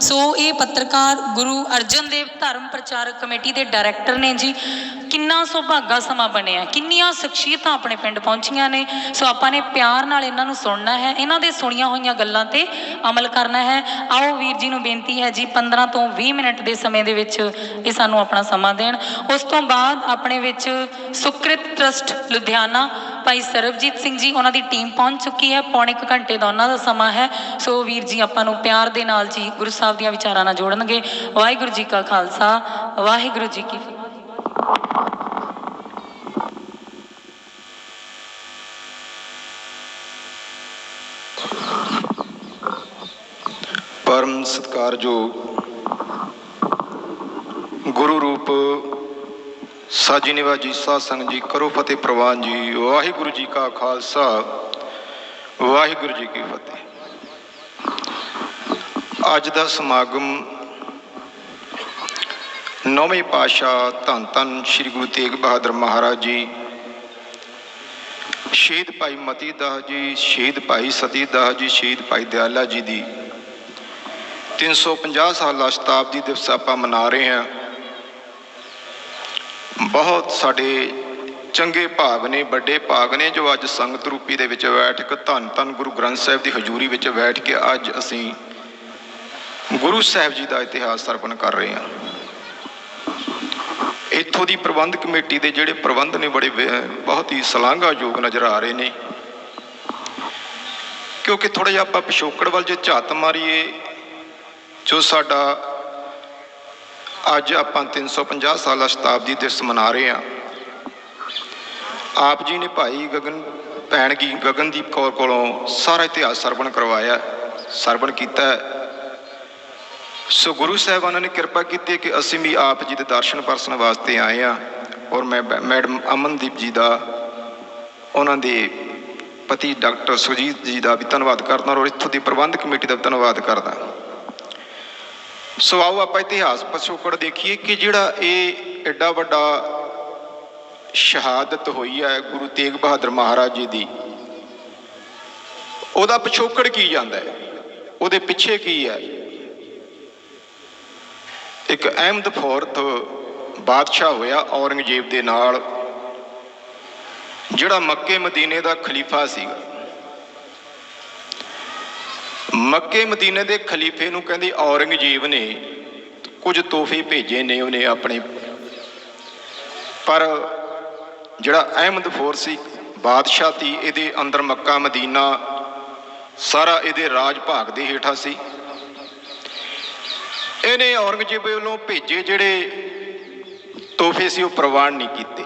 ਸੋ ਇਹ ਪੱਤਰਕਾਰ ਗੁਰੂ ਅਰਜਨ ਦੇਵ ਧਰਮ ਪ੍ਰਚਾਰਕ ਕਮੇਟੀ ਦੇ ਡਾਇਰੈਕਟਰ ਨੇ ਜੀ। ਕਿੰਨਾ ਸੁਭਾਗਾ ਸਮਾਂ ਬਣਿਆ, ਕਿੰਨੀਆਂ ਸ਼ਖਸੀਅਤਾਂ ਆਪਣੇ ਪਿੰਡ ਪਹੁੰਚੀਆਂ ਨੇ। ਸੋ ਆਪਾਂ ਨੇ ਪਿਆਰ ਨਾਲ ਇਹਨਾਂ ਨੂੰ ਸੁਣਨਾ ਹੈ, ਇਹਨਾਂ ਦੇ ਸੁਣੀਆਂ ਹੋਈਆਂ ਗੱਲਾਂ ਤੇ ਅਮਲ ਕਰਨਾ ਹੈ। ਆਓ ਵੀਰ ਜੀ ਨੂੰ ਬੇਨਤੀ ਹੈ ਜੀ 15 ਤੋਂ 20 ਮਿੰਟ ਦੇ ਸਮੇਂ ਦੇ ਵਿੱਚ ਇਹ ਸਾਨੂੰ ਆਪਣਾ ਸਮਾਂ ਦੇਣ। ਉਸ ਤੋਂ ਬਾਅਦ ਆਪਣੇ ਵਿੱਚ ਸੁਕ੍ਰਿਤ ਟਰਸਟ ਲੁਧਿਆਣਾ ਭਾਈ ਸਰਬਜੀਤ ਸਿੰਘ ਜੀ, ਉਹਨਾਂ ਦੀ ਟੀਮ ਪਹੁੰਚ ਚੁੱਕੀ ਹੈ। ਪੌਣੇ ਕੁ ਘੰਟੇ ਦਾ ਉਹਨਾਂ ਦਾ ਸਮਾਂ ਹੈ। ਸੋ ਵੀਰ ਜੀ, ਆਪਾਂ ਨੂੰ ਪਿਆਰ ਦੇ ਨਾਲ ਜੀ ਗੁਰੂ ਸਾਹਿਬ ਦੀਆਂ ਵਿਚਾਰਾਂ ਨਾਲ ਜੋੜਨਗੇ। ਵਾਹਿਗੁਰੂ ਜੀ ਕਾ ਖਾਲਸਾ, ਵਾਹਿਗੁਰੂ ਜੀ ਕੀ ਫਤਿਹ। ਪਰਮ ਸਤਿਕਾਰਯੋਗ ਗੁਰੂ ਰੂਪ ਸਾਜੀ ਨਿਵਾਜੀ ਸਾਧ ਸੰਗਤ ਜੀ, ਕਰੋ ਫਤਿਹ ਪ੍ਰਵਾਨ ਜੀ। ਵਾਹਿਗੁਰੂ ਜੀ ਕਾ ਖਾਲਸਾ, ਵਾਹਿਗੁਰੂ ਜੀ ਕੀ ਫਤਿਹ। ਅੱਜ ਦਾ ਸਮਾਗਮ ਨੌਵੇਂ ਪਾਤਸ਼ਾਹ ਧੰਨ ਧੰਨ ਸ੍ਰੀ ਗੁਰੂ ਤੇਗ ਬਹਾਦਰ ਮਹਾਰਾਜ ਜੀ, ਸ਼ਹੀਦ ਭਾਈ ਮਤੀ ਦਾਸ ਜੀ, ਸ਼ਹੀਦ ਭਾਈ ਸਤੀ ਦਾਸ ਜੀ, ਸ਼ਹੀਦ ਭਾਈ ਦਿਆਲਾ ਜੀ ਦੀ 350 ਸਾਲਾ ਸ਼ਤਾਬਦੀ ਦਿਵਸ ਆਪਾਂ ਮਨਾ ਰਹੇ ਹਾਂ। ਬਹੁਤ ਸਾਡੇ ਚੰਗੇ ਭਾਗ ਨੇ, ਵੱਡੇ ਭਾਗ ਨੇ ਜੋ ਅੱਜ ਸੰਗਤ ਰੂਪੀ ਦੇ ਵਿੱਚ ਬੈਠ ਕੇ ਧੰਨ ਧੰਨ ਗੁਰੂ ਗ੍ਰੰਥ ਸਾਹਿਬ ਦੀ ਹਜ਼ੂਰੀ ਵਿੱਚ ਬੈਠ ਕੇ ਅੱਜ ਅਸੀਂ ਗੁਰੂ ਸਾਹਿਬ ਜੀ ਦਾ ਇਤਿਹਾਸ ਸਰਪਣ ਕਰ ਰਹੇ ਹਾਂ। ਇੱਥੋਂ ਦੀ ਪ੍ਰਬੰਧ ਕਮੇਟੀ ਦੇ ਜਿਹੜੇ ਪ੍ਰਬੰਧ ਨੇ ਬੜੇ ਬਹੁਤ ਹੀ ਸ਼ਲਾਘਾਯੋਗ ਨਜ਼ਰ ਆ ਰਹੇ ਨੇ। ਕਿਉਂਕਿ ਥੋੜਾ ਜਿਹਾ ਆਪਾਂ ਪਿਛੋਕੜ ਵੱਲ ਜੇ ਝਾਤ ਮਾਰੀਏ, ਜੋ ਸਾਡਾ ਅੱਜ ਆਪਾਂ 350 ਸਾਲਾ ਸ਼ਤਾਬਦੀ ਦਿਵਸ ਮਨਾ ਰਹੇ ਹਾਂ। ਆਪ ਜੀ ਨੇ ਭਾਈ ਗਗਨ, ਭੈਣ ਗੀ ਗਗਨਦੀਪ ਕੌਰ ਕੋਲੋਂ ਸਾਰਾ ਇਤਿਹਾਸ ਸਰਵਣ ਕਰਵਾਇਆ, ਸਰਵਣ ਕੀਤਾ ਸੋ ਗੁਰੂ ਸਾਹਿਬਾਨਾਂ ਨੇ ਕਿਰਪਾ ਕੀਤੀ ਕਿ ਅਸੀਂ ਵੀ ਆਪ ਜੀ ਦੇ ਦਰਸ਼ਨ ਪਰਸਨ ਵਾਸਤੇ ਆਏ ਹਾਂ ਔਰ ਮੈਂ ਮੈਡਮ ਅਮਨਦੀਪ ਜੀ ਦਾ, ਉਹਨਾਂ ਦੇ ਪਤੀ ਡਾਕਟਰ ਸੁਜੀਤ ਜੀ ਦਾ ਵੀ ਧੰਨਵਾਦ ਕਰਦਾ ਔਰ ਇੱਥੋਂ ਦੀ ਪ੍ਰਬੰਧ ਕਮੇਟੀ ਦਾ ਵੀ ਧੰਨਵਾਦ ਕਰਦਾ। ਸੋ ਆਓ ਆਪਾਂ ਇਤਿਹਾਸ ਪਿਛੋਕੜ ਦੇਖੀਏ ਕਿ ਜਿਹੜਾ ਇਹ ਐਡਾ ਵੱਡਾ ਸ਼ਹਾਦਤ ਹੋਈ ਹੈ ਗੁਰੂ ਤੇਗ ਬਹਾਦਰ ਮਹਾਰਾਜ ਜੀ ਦੀ, ਉਹਦਾ ਪਿਛੋਕੜ ਕੀ ਜਾਂਦਾ ਹੈ? ਉਹਦੇ ਪਿੱਛੇ ਕੀ ਹੈ? ਇੱਕ ਅਹਿਮਦ ਫੌਰਤ ਬਾਦਸ਼ਾਹ ਹੋਇਆ ਔਰੰਗਜ਼ੇਬ ਦੇ ਨਾਲ, ਜਿਹੜਾ ਮੱਕੇ ਮਦੀਨੇ ਦਾ ਖਲੀਫਾ ਸੀਗਾ। ਮੱਕੇ ਮਦੀਨੇ ਦੇ ਖਲੀਫੇ ਨੂੰ ਕਹਿੰਦੇ ਔਰੰਗਜ਼ੇਬ ਨੇ ਕੁਝ ਤੋਹਫੇ ਭੇਜੇ ਨੇ ਉਹਨੇ ਆਪਣੇ। ਪਰ ਜਿਹੜਾ ਅਹਿਮਦ ਫੋਰ ਸੀ ਬਾਦਸ਼ਾਹ ਸੀ, ਇਹਦੇ ਅੰਦਰ ਮੱਕਾ ਮਦੀਨਾ ਸਾਰਾ ਇਹਦੇ ਰਾਜ ਭਾਗ ਦੇ ਹੇਠਾਂ ਸੀ। ਇਹਨੇ ਔਰੰਗਜ਼ੇਬ ਵੱਲੋਂ ਭੇਜੇ ਜਿਹੜੇ ਤੋਹਫੇ ਸੀ, ਉਹ ਪ੍ਰਵਾਨ ਨਹੀਂ ਕੀਤੇ।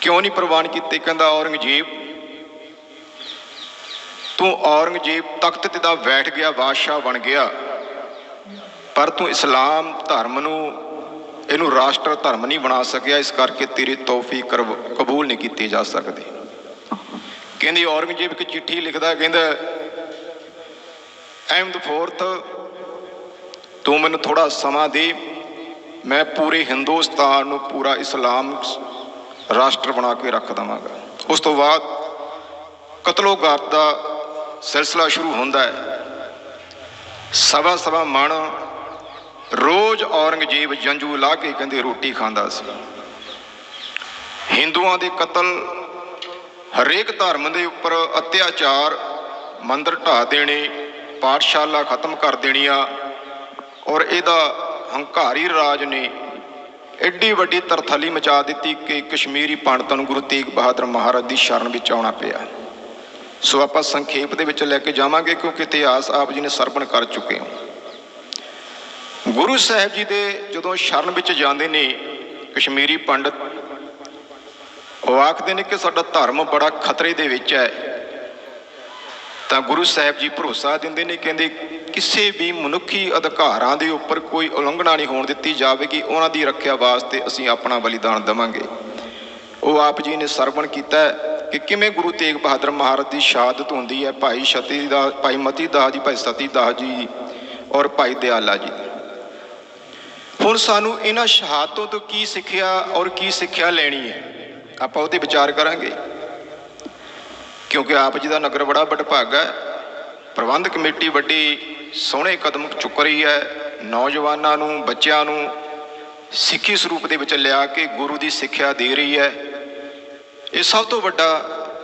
ਕਿਉਂ ਨਹੀਂ ਪ੍ਰਵਾਨ ਕੀਤੇ? ਕਹਿੰਦਾ ਔਰੰਗਜ਼ੇਬ ਤੂੰ ਔਰੰਗਜ਼ੇਬ ਤਖਤ ਤੇ ਦਾ ਬੈਠ ਗਿਆ, ਬਾਦਸ਼ਾਹ ਬਣ ਗਿਆ। ਪਰ ਤੂੰ ਇਸਲਾਮ ਧਰਮ ਨੂੰ, ਇਹਨੂੰ ਰਾਸ਼ਟਰ ਧਰਮ ਨਹੀਂ ਬਣਾ ਸਕਿਆ, ਇਸ ਕਰਕੇ ਤੇਰੀ ਤੋਹਫੀ ਕਰਬ- ਕਬੂਲ ਨਹੀਂ ਕੀਤੀ ਜਾ ਸਕਦੀ। ਕਹਿੰਦੀ, ਔਰੰਗਜ਼ੇਬ ਇੱਕ ਚਿੱਠੀ ਲਿਖਦਾ, ਕਹਿੰਦਾ, ਅਹਿਮਦ ਫੋਰਥ ਤੂੰ ਮੈਨੂੰ ਥੋੜਾ ਸਮਾਂ ਦੇ। ਮੈਂ ਪੂਰੇ ਹਿੰਦੁਸਤਾਨ ਨੂੰ ਪੂਰਾ ਇਸਲਾਮ ਰਾਸ਼ਟਰ ਬਣਾ ਕੇ ਰੱਖ ਦਵਾਂਗਾ। ਉਸ ਤੋਂ ਬਾਅਦ ਕਤਲੋਗਾਰ ਦਾ ਸਿਲਸਿਲਾ ਸ਼ੁਰੂ ਹੁੰਦਾ ਹੈ। ਸਵਾ ਸਵਾ ਮਣ, ਰੋਜ਼ ਔਰੰਗਜ਼ੇਬ ਜੰਜੂ ਲਾ ਕੇ ਕਹਿੰਦੇ ਰੋਟੀ ਖਾਂਦਾ ਸੀ। ਹਿੰਦੂਆਂ ਦੇ ਕਤਲ, ਹਰੇਕ ਧਰਮ ਦੇ ਉੱਪਰ ਅਤਿਆਚਾਰ, ਮੰਦਰ ਢਾ ਦੇਣੇ, ਪਾਠਸ਼ਾਲਾ ਖਤਮ ਕਰ ਦੇਣੀਆਂ ਔਰ ਇਹਦਾ ਹੰਕਾਰੀ ਰਾਜ ਨੇ ਐਡੀ ਵੱਡੀ ਤਰਥਲੀ ਮਚਾ ਦਿੱਤੀ ਕਿ ਕਸ਼ਮੀਰੀ ਪੰਡਤਾਂ ਨੂੰ ਗੁਰੂ ਤੇਗ ਬਹਾਦਰ ਮਹਾਰਾਜ ਦੀ ਸ਼ਰਨ ਵਿੱਚ ਆਉਣਾ ਪਿਆ। ਸੋ ਆਪਾਂ ਸੰਖੇਪ ਦੇ ਵਿੱਚ ਲੈ ਕੇ ਜਾਵਾਂਗੇ ਕਿਉਂਕਿ ਇਤਿਹਾਸ ਆਪ ਜੀ ਨੇ ਸਰਵਣ ਕਰ ਚੁੱਕੇ ਹੋ। ਗੁਰੂ ਸਾਹਿਬ ਜੀ ਦੇ ਜਦੋਂ ਸ਼ਰਨ ਵਿੱਚ ਜਾਂਦੇ ਨੇ ਕਸ਼ਮੀਰੀ ਪੰਡਤ, ਉਹ ਆਖਦੇ ਨੇ ਕਿ ਸਾਡਾ ਧਰਮ ਬੜਾ ਖਤਰੇ ਦੇ ਵਿੱਚ ਹੈ। ਤਾਂ ਗੁਰੂ ਸਾਹਿਬ ਜੀ ਭਰੋਸਾ ਦਿੰਦੇ ਨੇ, ਕਹਿੰਦੇ ਕਿਸੇ ਵੀ ਮਨੁੱਖੀ ਅਧਿਕਾਰਾਂ ਦੇ ਉੱਪਰ ਕੋਈ ਉਲੰਘਣਾ ਨਹੀਂ ਹੋਣ ਦਿੱਤੀ ਜਾਵੇਗੀ, ਉਹਨਾਂ ਦੀ ਰੱਖਿਆ ਵਾਸਤੇ ਅਸੀਂ ਆਪਣਾ ਬਲੀਦਾਨ ਦੇਵਾਂਗੇ। ਉਹ ਆਪ ਜੀ ਨੇ ਸਰਵਣ ਕੀਤਾ। ਕਿ ਕਿਵੇਂ ਗੁਰੂ ਤੇਗ ਬਹਾਦਰ ਮਹਾਰਾਜ ਦੀ ਸ਼ਹਾਦਤ ਹੁੰਦੀ ਹੈ, ਭਾਈ ਸਤੀ ਦਾ, ਭਾਈ ਮਤੀ ਦਾਸ ਜੀ, ਭਾਈ ਸਤੀ ਦਾਸ ਜੀ ਔਰ ਭਾਈ ਦਿਆਲਾ ਜੀ। ਹੁਣ ਸਾਨੂੰ ਇਹਨਾਂ ਸ਼ਹਾਦਤੋਂ ਤੋਂ ਕੀ ਸਿੱਖਿਆ ਔਰ ਕੀ ਸਿੱਖਿਆ ਲੈਣੀ ਹੈ? ਆਪਾਂ ਉਹਤੇ ਵਿਚਾਰ ਕਰਾਂਗੇ। ਕਿਉਂਕਿ ਆਪ ਜੀ ਦਾ ਨਗਰ ਬੜਾ ਵਡਭਾਗਾ ਹੈ। ਪ੍ਰਬੰਧ ਕਮੇਟੀ ਵੱਡੀ, ਸੋਹਣੇ ਕਦਮ ਚੁੱਕ ਰਹੀ ਹੈ। ਨੌਜਵਾਨਾਂ ਨੂੰ, ਬੱਚਿਆਂ ਨੂੰ ਸਿੱਖੀ ਸਰੂਪ ਦੇ ਵਿੱਚ ਲਿਆ ਕੇ ਗੁਰੂ ਦੀ ਸਿੱਖਿਆ ਦੇ ਰਹੀ ਹੈ। ਇਹ ਸਭ ਤੋਂ ਵੱਡਾ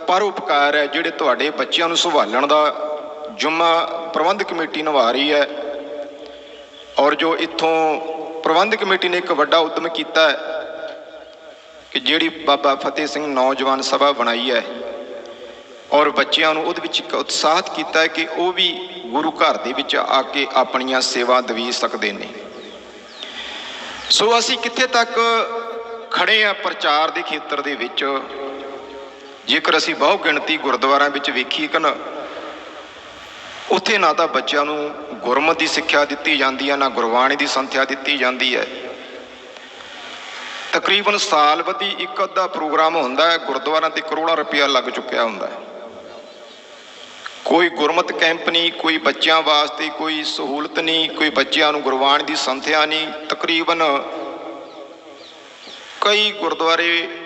ਪਰਉਪਕਾਰ ਹੈ ਜਿਹੜੇ ਤੁਹਾਡੇ ਬੱਚਿਆਂ ਨੂੰ ਸੰਭਾਲਣ ਦਾ ਜੁਮਾ ਪ੍ਰਬੰਧ ਕਮੇਟੀ ਨਿਭਾ ਰਹੀ ਹੈ। ਔਰ ਜੋ ਇੱਥੋਂ ਪ੍ਰਬੰਧ ਕਮੇਟੀ ਨੇ ਇੱਕ ਵੱਡਾ ਉਦਮ ਕੀਤਾ ਹੈ ਕਿ ਜਿਹੜੀ ਬਾਬਾ ਫਤਿਹ ਸਿੰਘ ਨੌਜਵਾਨ ਸਭਾ ਬਣਾਈ ਹੈ ਔਰ ਬੱਚਿਆਂ ਨੂੰ ਉਹਦੇ ਵਿੱਚ ਇੱਕ ਉਤਸ਼ਾਹਤ ਕੀਤਾ ਹੈ ਕਿ ਉਹ ਵੀ ਗੁਰੂ ਘਰ ਦੇ ਵਿੱਚ ਆ ਕੇ ਆਪਣੀਆਂ ਸੇਵਾ ਦਵੀ ਸਕਦੇ ਨੇ। ਸੋ ਅਸੀਂ ਕਿੱਥੇ ਤੱਕ ਖੜੇ ਆ ਪ੍ਰਚਾਰ ਦੇ ਖੇਤਰ ਦੇ ਵਿੱਚ? ਜੇਕਰ ਅਸੀਂ ਬਹੁ ਗਿਣਤੀ ਗੁਰਦੁਆਰਿਆਂ ਵਿੱਚ ਵੇਖੀ ਕਿ ਨਾ, ਉੱਥੇ ਨਾ ਤਾਂ ਬੱਚਿਆਂ ਨੂੰ ਗੁਰਮਤਿ ਦੀ ਸਿੱਖਿਆ ਦਿੱਤੀ ਜਾਂਦੀ ਹੈ, ਨਾ ਗੁਰਬਾਣੀ ਦੀ ਸੰਥਿਆ ਦਿੱਤੀ ਜਾਂਦੀ ਹੈ। ਤਕਰੀਬਨ ਸਾਲ ਬੱਧੀ ਇੱਕ ਅੱਧਾ ਪ੍ਰੋਗਰਾਮ ਹੁੰਦਾ ਹੈ, ਗੁਰਦੁਆਰਿਆਂ ਤੇ ਕਰੋੜਾਂ ਰੁਪਇਆ ਲੱਗ ਚੁੱਕਿਆ ਹੁੰਦਾ ਹੈ। ਕੋਈ ਗੁਰਮਤ ਕੈਂਪ ਨਹੀਂ, ਕੋਈ ਬੱਚਿਆਂ ਵਾਸਤੇ ਕੋਈ ਸਹੂਲਤ ਨਹੀਂ, ਕੋਈ ਬੱਚਿਆਂ ਨੂੰ ਗੁਰਬਾਣੀ ਦੀ ਸੰਥਿਆ ਨਹੀਂ। ਤਕਰੀਬਨ ਕਈ ਗੁਰਦੁਆਰੇ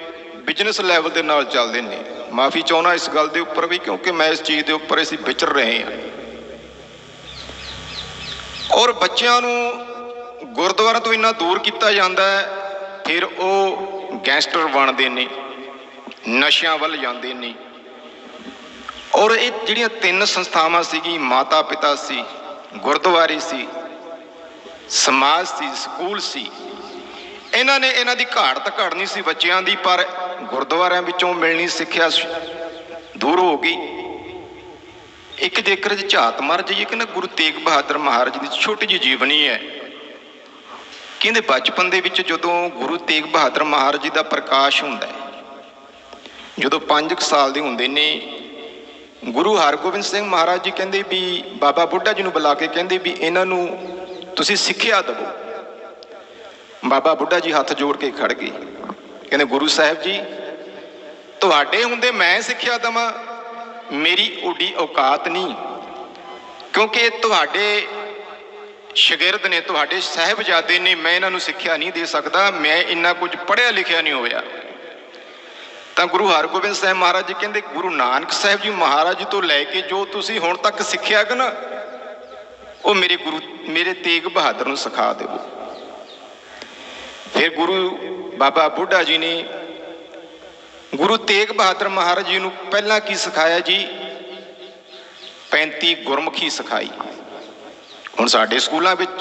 ਬਿਜ਼ਨਸ ਲੈਵਲ ਦੇ ਨਾਲ ਚੱਲਦੇ ਨੇ। ਮਾਫੀ ਚਾਹੁੰਦਾ ਇਸ ਗੱਲ ਦੇ ਉੱਪਰ ਵੀ, ਕਿਉਂਕਿ ਮੈਂ ਇਸ ਚੀਜ਼ ਦੇ ਉੱਪਰ ਅਸੀਂ ਵਿਚਰ ਰਹੇ ਹਾਂ। ਔਰ ਬੱਚਿਆਂ ਨੂੰ ਗੁਰਦੁਆਰਾ ਤੋਂ ਇੰਨਾ ਦੂਰ ਕੀਤਾ ਜਾਂਦਾ ਹੈ, ਫਿਰ ਉਹ ਗੈਂਗਸਟਰ ਬਣਦੇ ਨੇ, ਨਸ਼ਿਆਂ ਵੱਲ ਜਾਂਦੇ ਨੇ। ਔਰ ਇਹ ਜਿਹੜੀਆਂ ਤਿੰਨ ਸੰਸਥਾਵਾਂ ਸੀਗੀ ਮਾਤਾ ਪਿਤਾ ਸੀ, ਗੁਰਦੁਆਰੇ ਸੀ, ਸਮਾਜ ਸੀ, ਸਕੂਲ ਸੀ ਇਹਨਾਂ ਨੇ ਇਹਨਾਂ ਦੀ ਘਾਟ ਤਾਂ ਘੜਨੀ ਸੀ ਬੱਚਿਆਂ ਦੀ, ਪਰ ਗੁਰਦੁਆਰਿਆਂ ਵਿੱਚੋਂ ਮਿਲਣੀ ਸਿੱਖਿਆ ਦੂਰ ਹੋ ਗਈ। ਇੱਕ ਜੇਕਰ ਝਾਤ ਮਰ ਜਾਈਏ ਕਿ ਨਾ ਗੁਰੂ ਤੇਗ ਬਹਾਦਰ ਮਹਾਰਾਜ ਦੀ ਛੋਟੀ ਜਿਹੀ ਜੀਵਨੀ ਹੈ। ਕਹਿੰਦੇ ਬਚਪਨ ਦੇ ਵਿੱਚ ਜਦੋਂ ਗੁਰੂ ਤੇਗ ਬਹਾਦਰ ਮਹਾਰਾਜ ਜੀ ਦਾ ਪ੍ਰਕਾਸ਼ ਹੁੰਦਾ ਹੈ, ਜਦੋਂ 5 ਸਾਲ ਦੇ ਹੁੰਦੇ ਨੇ, ਗੁਰੂ ਹਰਗੋਬਿੰਦ ਸਿੰਘ ਮਹਾਰਾਜ ਜੀ ਕਹਿੰਦੇ ਵੀ ਬਾਬਾ ਬੁੱਢਾ ਜੀ ਨੂੰ ਬੁਲਾ ਕੇ ਕਹਿੰਦੇ ਵੀ ਇਹਨਾਂ ਨੂੰ ਤੁਸੀਂ ਸਿੱਖਿਆ ਦਿਵੋ। ਬਾਬਾ ਬੁੱਢਾ ਜੀ ਹੱਥ ਜੋੜ ਕੇ ਖੜ ਗਏ ਕਹਿੰਦੇ, ਗੁਰੂ ਸਾਹਿਬ ਜੀ, ਤੁਹਾਡੇ ਹੁੰਦੇ ਮੈਂ ਸਿੱਖਿਆ ਦਵਾਂ, ਮੇਰੀ ਓਡੀ ਔਕਾਤ ਨਹੀਂ। ਕਿਉਂਕਿ ਤੁਹਾਡੇ ਸ਼ਾਗਿਰਦ ਨੇ, ਤੁਹਾਡੇ ਸਾਹਿਬਜ਼ਾਦੇ ਨੇ ਮੈਂ ਇਹਨਾਂ ਨੂੰ ਸਿੱਖਿਆ ਨਹੀਂ ਦੇ ਸਕਦਾ, ਮੈਂ ਇੰਨਾ ਕੁਝ ਪੜ੍ਹਿਆ ਲਿਖਿਆ ਨਹੀਂ ਹੋਇਆ। ਤਾਂ ਗੁਰੂ ਹਰਗੋਬਿੰਦ ਸਾਹਿਬ ਮਹਾਰਾਜ ਜੀ ਕਹਿੰਦੇ, ਗੁਰੂ ਨਾਨਕ ਸਾਹਿਬ ਜੀ ਮਹਾਰਾਜ ਜੀ ਤੋਂ ਲੈ ਕੇ ਜੋ ਤੁਸੀਂ ਹੁਣ ਤੱਕ ਸਿੱਖਿਆ ਕਿ ਨਾ, ਉਹ ਮੇਰੇ ਗੁਰੂ, ਮੇਰੇ ਤੇਗ ਬਹਾਦਰ ਨੂੰ ਸਿਖਾ ਦੇਵੋ। ਫਿਰ ਗੁਰੂ ਬਾਬਾ ਬੁੱਢਾ ਜੀ ਨੇ ਗੁਰੂ ਤੇਗ ਬਹਾਦਰ ਮਹਾਰਾਜ ਜੀ ਨੂੰ ਪਹਿਲਾਂ ਕੀ ਸਿਖਾਇਆ ਜੀ? 35 ਗੁਰਮੁਖੀ ਸਿਖਾਈ। ਹੁਣ ਸਾਡੇ ਸਕੂਲਾਂ ਵਿੱਚ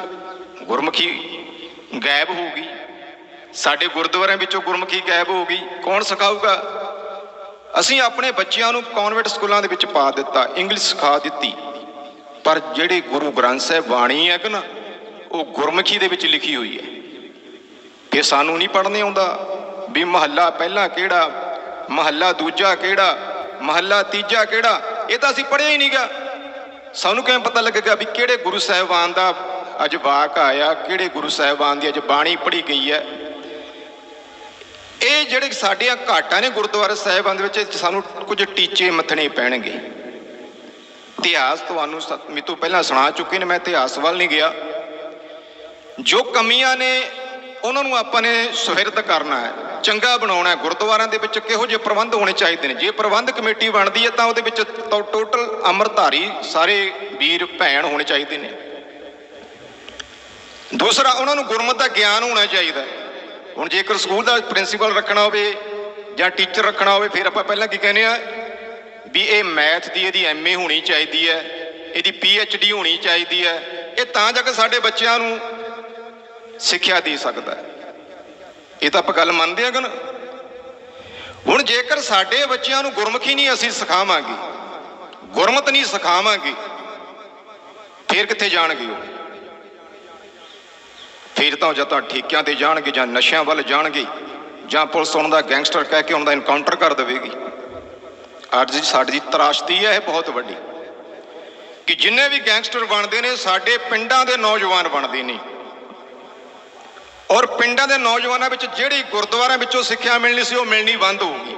ਗੁਰਮੁਖੀ ਗਾਇਬ ਹੋ ਗਈ। ਸਾਡੇ ਗੁਰਦੁਆਰਿਆਂ ਵਿੱਚੋਂ ਗੁਰਮੁਖੀ ਗਾਇਬ ਹੋ ਗਈ। ਕੌਣ ਸਿਖਾਊਗਾ? ਅਸੀਂ ਆਪਣੇ ਬੱਚਿਆਂ ਨੂੰ ਕਨਵੈਂਟ ਸਕੂਲਾਂ ਦੇ ਵਿੱਚ ਪਾ ਦਿੱਤਾ, ਇੰਗਲਿਸ਼ ਸਿਖਾ ਦਿੱਤੀ। ਪਰ ਜਿਹੜੇ ਗੁਰੂ ਗ੍ਰੰਥ ਸਾਹਿਬ ਬਾਣੀ ਹੈ ਕਿ ਨਾ, ਉਹ ਗੁਰਮੁਖੀ ਦੇ ਵਿੱਚ ਲਿਖੀ ਹੋਈ ਹੈ। ਇਹ ਸਾਨੂੰ ਨਹੀਂ ਪੜ੍ਹਨੇ ਆਉਂਦਾ? ਵੀ ਮਹੱਲਾ ਪਹਿਲਾ ਕਿਹੜਾ? ਮਹੱਲਾ ਦੂਜਾ ਕਿਹੜਾ? ਮਹੱਲਾ ਤੀਜਾ ਕਿਹੜਾ? ਇਹ ਤਾਂ ਅਸੀਂ ਪੜ੍ਹਿਆ ਹੀ ਨਹੀਂਗਾ ਸਾਨੂੰ ਕਿਵੇਂ ਪਤਾ ਲੱਗੇਗਾ ਵੀ ਕਿਹੜੇ ਗੁਰੂ ਸਾਹਿਬਾਨ ਦਾ ਅੱਜ ਵਾਕ ਆਇਆ, ਕਿਹੜੇ ਗੁਰੂ ਸਾਹਿਬਾਨ ਦੀ ਅੱਜ ਬਾਣੀ ਪੜ੍ਹੀ ਗਈ ਹੈ? ਇਹ ਜਿਹੜੇ ਸਾਡੀਆਂ ਘਾਟਾਂ ਨੇ ਗੁਰਦੁਆਰਾ ਸਾਹਿਬਾਂ ਦੇ ਵਿੱਚ ਸਾਨੂੰ ਕੁਝ ਟੀਚੇ ਮੱਥਣੇ ਪੈਣਗੇ। ਇਤਿਹਾਸ ਤੁਹਾਨੂੰ ਸ- ਮੇਰੇ ਤੋਂ ਪਹਿਲਾਂ ਸੁਣਾ ਚੁੱਕੇ ਨੇ, ਮੈਂ ਇਤਿਹਾਸ ਵੱਲ ਨਹੀਂ ਗਿਆ। ਜੋ ਕਮੀਆਂ ਨੇ ਉਹਨਾਂ ਨੂੰ ਆਪਾਂ ਨੇ ਸੁਹਿਰਦ ਕਰਨਾ ਹੈ, ਚੰਗਾ ਬਣਾਉਣਾ ਗੁਰਦੁਆਰਿਆਂ ਦੇ ਵਿੱਚ ਕਿਹੋ ਜਿਹੇ ਪ੍ਰਬੰਧ ਹੋਣੇ ਚਾਹੀਦੇ ਨੇ? ਜੇ ਪ੍ਰਬੰਧ ਕਮੇਟੀ ਬਣਦੀ ਹੈ ਤਾਂ ਉਹਦੇ ਵਿੱਚ ਟੋ- ਟੋਟਲ ਅੰਮ੍ਰਿਤਧਾਰੀ ਸਾਰੇ ਵੀਰ, ਭੈਣ ਹੋਣੇ ਚਾਹੀਦੇ ਨੇ। ਦੂਸਰਾ, ਉਹਨਾਂ ਨੂੰ ਗੁਰਮਤ ਦਾ ਗਿਆਨ ਹੋਣਾ ਚਾਹੀਦਾ ਹੁਣ ਜੇਕਰ ਸਕੂਲ ਦਾ ਪ੍ਰਿੰਸੀਪਲ ਰੱਖਣਾ ਹੋਵੇ ਜਾਂ ਟੀਚਰ ਰੱਖਣਾ ਹੋਵੇ, ਫਿਰ ਆਪਾਂ ਪਹਿਲਾਂ ਕੀ ਕਹਿੰਦੇ ਆ ਵੀ ਇਹ ਮੈਥ ਦੀ ਇਹਦੀ ਐਮਏ ਹੋਣੀ ਚਾਹੀਦੀ ਹੈ, ਇਹਦੀ ਪੀਐਚਡੀ ਹੋਣੀ ਚਾਹੀਦੀ ਹੈ। ਇਹ ਤਾਂ ਜਾ ਕੇ ਸਾਡੇ ਬੱਚਿਆਂ ਨੂੰ ਸਿੱਖਿਆ ਦੇ ਸਕਦਾ ਹੈ। ਇਹ ਤਾਂ ਆਪਾਂ ਗੱਲ ਮੰਨਦੇ ਹਾਂ ਕਿ ਨਾ। ਹੁਣ ਜੇਕਰ ਸਾਡੇ ਬੱਚਿਆਂ ਨੂੰ ਗੁਰਮੁਖੀ ਨਹੀਂ ਅਸੀਂ ਸਿਖਾਵਾਂਗੇ, ਗੁਰਮਤ ਨਹੀਂ ਸਿਖਾਵਾਂਗੇ, ਫਿਰ ਕਿੱਥੇ ਜਾਣਗੇ ਉਹ? ਫਿਰ ਤਾਂ ਜਾਂ ਤਾਂ ਠੇਕਿਆਂ ਤੇ ਜਾਣਗੇ ਜਾਂ ਨਸ਼ਿਆਂ ਵੱਲ ਜਾਣਗੇ, ਜਾਂ ਪੁਲਿਸ ਉਹਨਾਂ ਦਾ ਗੈਂਗਸਟਰ ਕਹਿ ਕੇ ਉਹਨਾਂ ਦਾ ਇਨਕਾਊਂਟਰ ਕਰ ਦੇਵੇਗੀ। ਅੱਜ ਸਾਡੀ ਤਰਾਸ਼ਦੀ ਹੈ ਇਹ ਬਹੁਤ ਵੱਡੀ। ਕਿ ਜਿੰਨੇ ਵੀ ਗੈਂਗਸਟਰ ਬਣਦੇ ਨੇ, ਸਾਡੇ ਪਿੰਡਾਂ ਦੇ ਨੌਜਵਾਨ ਬਣਦੇ ਨੇ। ਔਰ ਪਿੰਡਾਂ ਦੇ ਨੌਜਵਾਨਾਂ ਵਿੱਚ ਜਿਹੜੀ ਗੁਰਦੁਆਰਿਆਂ ਵਿੱਚੋਂ ਸਿੱਖਿਆ ਮਿਲਣੀ ਸੀ ਉਹ ਮਿਲਣੀ ਬੰਦ ਹੋ ਗਈ।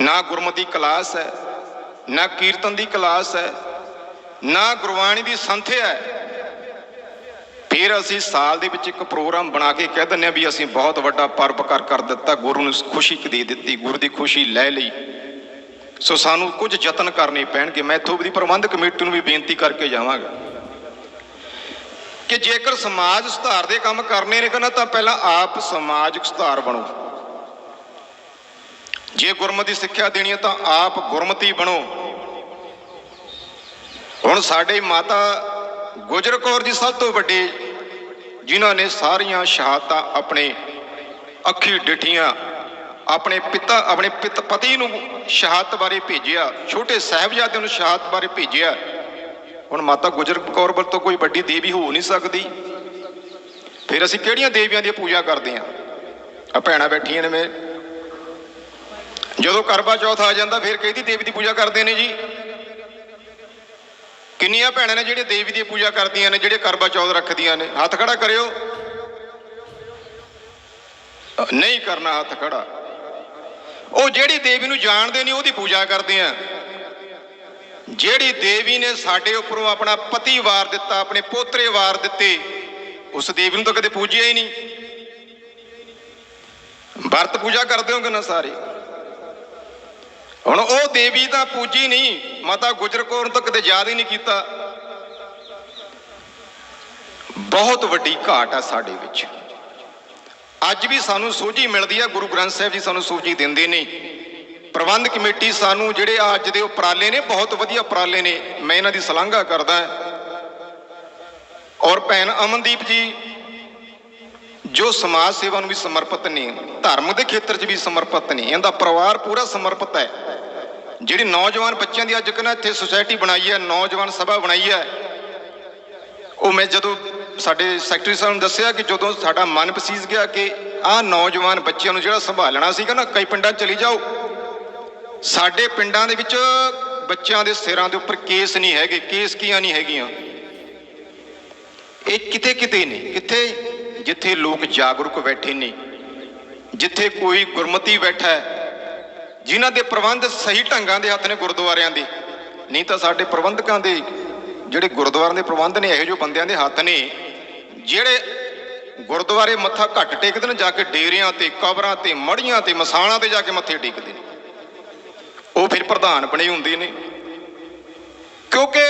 ਨਾ ਗੁਰਮਤੀ ਕਲਾਸ ਹੈ, ਨਾ ਕੀਰਤਨ ਦੀ ਕਲਾਸ ਹੈ, ਨਾ ਗੁਰਬਾਣੀ ਦੀ ਸੰਥਿਆ ਹੈ। ਫਿਰ ਅਸੀਂ ਸਾਲ ਦੇ ਵਿੱਚ ਇੱਕ ਪ੍ਰੋਗਰਾਮ ਬਣਾ ਕੇ ਕਹਿ ਦਿੰਦੇ ਹਾਂ ਵੀ ਅਸੀਂ ਬਹੁਤ ਵੱਡਾ ਪਰਪਕਾਰ ਕਰ ਦਿੱਤਾ, ਗੁਰੂ ਨੂੰ ਖੁਸ਼ੀ ਦੇ ਦਿੱਤੀ, ਗੁਰੂ ਦੀ ਖੁਸ਼ੀ ਲੈ ਲਈ। ਸੋ ਸਾਨੂੰ ਕੁਝ ਯਤਨ ਕਰਨੇ ਪੈਣਗੇ। ਮੈਂ ਇੱਥੋਂ ਦੀ ਪ੍ਰਬੰਧ ਕਮੇਟੀ ਨੂੰ ਵੀ ਬੇਨਤੀ ਕਰਕੇ ਜਾਵਾਂਗਾ। ਕਿ ਜੇਕਰ ਸਮਾਜ ਸੁਧਾਰ ਦੇ ਕੰਮ ਕਰਨੇ ਨੇ ਕਹਿੰਦਾ ਤਾਂ ਪਹਿਲਾਂ ਆਪ ਸਮਾਜਿਕ ਸੁਧਾਰ ਬਣੋ। ਜੇ ਗੁਰਮਤਿ ਸਿੱਖਿਆ ਦੇਣੀ ਹੈ ਤਾਂ ਆਪ ਗੁਰਮਤੀ ਬਣੋ। ਹੁਣ ਸਾਡੇ ਮਾਤਾ ਗੁਜਰ ਕੌਰ ਜੀ ਸਭ ਤੋਂ ਵੱਡੇ, ਜਿਨ੍ਹਾਂ ਨੇ ਸਾਰੀਆਂ ਸ਼ਹਾਦਤਾਂ ਆਪਣੇ ਅੱਖੀ ਡਿਠੀਆਂ, ਆਪਣੇ ਪਿਤਾ, ਆਪਣੇ ਪਿਤ ਪਤੀ ਨੂੰ ਸ਼ਹਾਦਤ ਬਾਰੇ ਭੇਜਿਆ, ਛੋਟੇ ਸਾਹਿਬਜ਼ਾਦੇ ਨੂੰ ਸ਼ਹਾਦਤ ਬਾਰੇ ਭੇਜਿਆ ਹੁਣ ਮਾਤਾ ਗੁਜਰ ਕੌਰ ਤੋਂ ਕੋਈ ਵੱਡੀ ਦੇਵੀ ਹੋ ਨਹੀਂ ਸਕਦੀ। ਫਿਰ ਅਸੀਂ ਕਿਹੜੀਆਂ ਦੇਵੀਆਂ ਦੀ ਪੂਜਾ ਕਰਦੇ ਹਾਂ? ਆ ਭੈਣਾਂ ਬੈਠੀਆਂ ਨੇ ਮੇ ਜਦੋਂ ਕਰਵਾ ਚੌਥ ਆ ਜਾਂਦਾ, ਫਿਰ ਕਿਹਦੀ ਦੇਵੀ ਦੀ ਪੂਜਾ ਕਰਦੇ ਨੇ ਜੀ? ਕਿੰਨੀਆਂ ਭੈਣਾਂ ਨੇ ਜਿਹੜੀਆਂ ਦੇਵੀ ਦੀ ਪੂਜਾ ਕਰਦੀਆਂ ਨੇ, ਜਿਹੜੇ ਕਰਵਾ ਚੌਥ ਰੱਖਦੀਆਂ ਨੇ? ਹੱਥ ਖੜਾ ਕਰਿਓ। ਨਹੀਂ ਕਰਨਾ ਹੱਥ ਖੜਾ। ਉਹ ਜਿਹੜੀ ਦੇਵੀ ਨੂੰ ਜਾਣਦੇ ਨਹੀਂ ਉਹਦੀ ਪੂਜਾ ਕਰਦੇ ਆ। ਜਿਹੜੀ ਦੇਵੀ ਨੇ ਸਾਡੇ ਉੱਪਰੋਂ ਆਪਣਾ ਪਤੀ ਵਾਰ ਦਿੱਤਾ, ਆਪਣੇ ਪੋਤਰੇ ਵਾਰ ਦਿੱਤੇ, ਉਸ ਦੇਵੀ ਨੂੰ ਤਾਂ ਕਦੇ ਪੂਜਿਆ ਹੀ ਨਹੀਂ। ਵਰਤ ਪੂਜਾ ਕਰਦੇ ਹੋਗੇ ਨਾ ਸਾਰੇ। ਹੁਣ ਉਹ ਦੇਵੀ ਤਾਂ ਪੂਜੀ ਨਹੀਂ, ਮਾਤਾ ਗੁਜਰ ਕੌਰ ਨੂੰ ਤਾਂ ਕਦੇ ਯਾਦ ਹੀ ਨਹੀਂ ਕੀਤਾ। ਬਹੁਤ ਵੱਡੀ ਘਾਟ ਆ ਸਾਡੇ ਵਿੱਚ। ਅੱਜ ਵੀ ਸਾਨੂੰ ਸੋਝੀ ਮਿਲਦੀ ਆ, ਗੁਰੂ ਗ੍ਰੰਥ ਸਾਹਿਬ ਜੀ ਸਾਨੂੰ ਸੋਝੀ ਦਿੰਦੇ ਨੇ। ਪ੍ਰਬੰਧ ਕਮੇਟੀ ਸਾਨੂੰ ਜਿਹੜੇ ਅੱਜ ਦੇ ਉਪਰਾਲੇ ਨੇ, ਬਹੁਤ ਵਧੀਆ ਉਪਰਾਲੇ ਨੇ, ਮੈਂ ਇਹਨਾਂ ਦੀ ਸ਼ਲਾਘਾ ਕਰਦਾ ਔਰ ਭੈਣ ਅਮਨਦੀਪ ਜੀ, ਜੋ ਸਮਾਜ ਸੇਵਾ ਨੂੰ ਵੀ ਸਮਰਪਿਤ ਨੇ, ਧਰਮ ਦੇ ਖੇਤਰ 'ਚ ਵੀ ਸਮਰਪਿਤ ਨੇ, ਇਹਦਾ ਪਰਿਵਾਰ ਪੂਰਾ ਸਮਰਪਿਤ ਹੈ। ਜਿਹੜੀ ਨੌਜਵਾਨ ਬੱਚਿਆਂ ਦੀ ਅੱਜ ਕਹਿੰਦਾ ਇੱਥੇ ਸੁਸਾਇਟੀ ਬਣਾਈ ਹੈ, ਨੌਜਵਾਨ ਸਭਾ ਬਣਾਈ ਹੈ, ਉਹ ਮੈਂ ਜਦੋਂ ਸਾਡੇ ਸੈਕਟਰੀ ਸਾਹਿਬ ਨੂੰ ਦੱਸਿਆ ਕਿ ਜਦੋਂ ਸਾਡਾ ਮਨ ਪਸੀਜ ਗਿਆ ਕਿ ਆਹ ਨੌਜਵਾਨ ਬੱਚਿਆਂ ਨੂੰ ਜਿਹੜਾ ਸੰਭਾਲਣਾ ਸੀਗਾ ਨਾ, ਕਈ ਪਿੰਡਾਂ 'ਚ ਚਲੀ ਜਾਓ ਸਾਡੇ ਪਿੰਡਾਂ ਦੇ ਵਿੱਚ ਬੱਚਿਆਂ ਦੇ ਸਿਰਾਂ ਦੇ ਉੱਪਰ ਕੇਸ ਨਹੀਂ ਹੈਗੇ, ਕੇਸ ਕੀਆਂ ਨਹੀਂ ਹੈਗੀਆਂ। ਇਹ ਕਿਤੇ ਕਿਤੇ ਨੇ, ਕਿੱਥੇ? ਜਿੱਥੇ ਲੋਕ ਜਾਗਰੂਕ ਬੈਠੇ ਨੇ, ਜਿੱਥੇ ਕੋਈ ਗੁਰਮਤੀ ਬੈਠਾ ਹੈ, ਜਿਨ੍ਹਾਂ ਦੇ ਪ੍ਰਬੰਧ ਸਹੀ ਢੰਗਾਂ ਦੇ ਹੱਥ ਨੇ ਗੁਰਦੁਆਰਿਆਂ ਦੇ। ਨਹੀਂ ਤਾਂ ਸਾਡੇ ਪ੍ਰਬੰਧਕਾਂ ਦੇ ਜਿਹੜੇ ਗੁਰਦੁਆਰਿਆਂ ਦੇ ਪ੍ਰਬੰਧ ਨੇ, ਇਹੋ ਜਿਹੇ ਬੰਦਿਆਂ ਦੇ ਹੱਥ ਨੇ, ਜਿਹੜੇ ਗੁਰਦੁਆਰੇ ਮੱਥਾ ਘੱਟ ਟੇਕਦੇ ਨੇ, ਜਾ ਕੇ ਡੇਰਿਆਂ ਤੇ, ਕਬਰਾਂ ਤੇ, ਮੜੀਆਂ ਤੇ, ਮਸਾਲਾਂ ਤੇ ਜਾ ਕੇ ਮੱਥੇ ਟੇਕਦੇ ਨੇ। ਉਹ ਫਿਰ ਪ੍ਰਧਾਨ ਬਣੇ ਹੁੰਦੇ ਨੇ। ਕਿਉਂਕਿ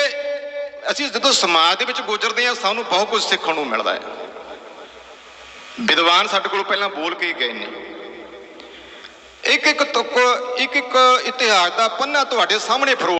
ਅਸੀਂ ਜਦੋਂ ਸਮਾਜ ਦੇ ਵਿੱਚ ਗੁਜ਼ਰਦੇ ਹਾਂ, ਸਾਨੂੰ ਬਹੁਤ ਕੁਝ ਸਿੱਖਣ ਨੂੰ ਮਿਲਦਾ ਹੈ। ਵਿਦਵਾਨ ਸਾਡੇ ਕੋਲ ਪਹਿਲਾਂ ਬੋਲ ਕੇ ਗਏ ਨੇ। ਇੱਕ ਇੱਕ ਤੁਕ ਇੱਕ ਇੱਕ ਇਤਿਹਾਸ ਦਾ ਪੰਨਾ ਤੁਹਾਡੇ ਸਾਹਮਣੇ ਫਰੋ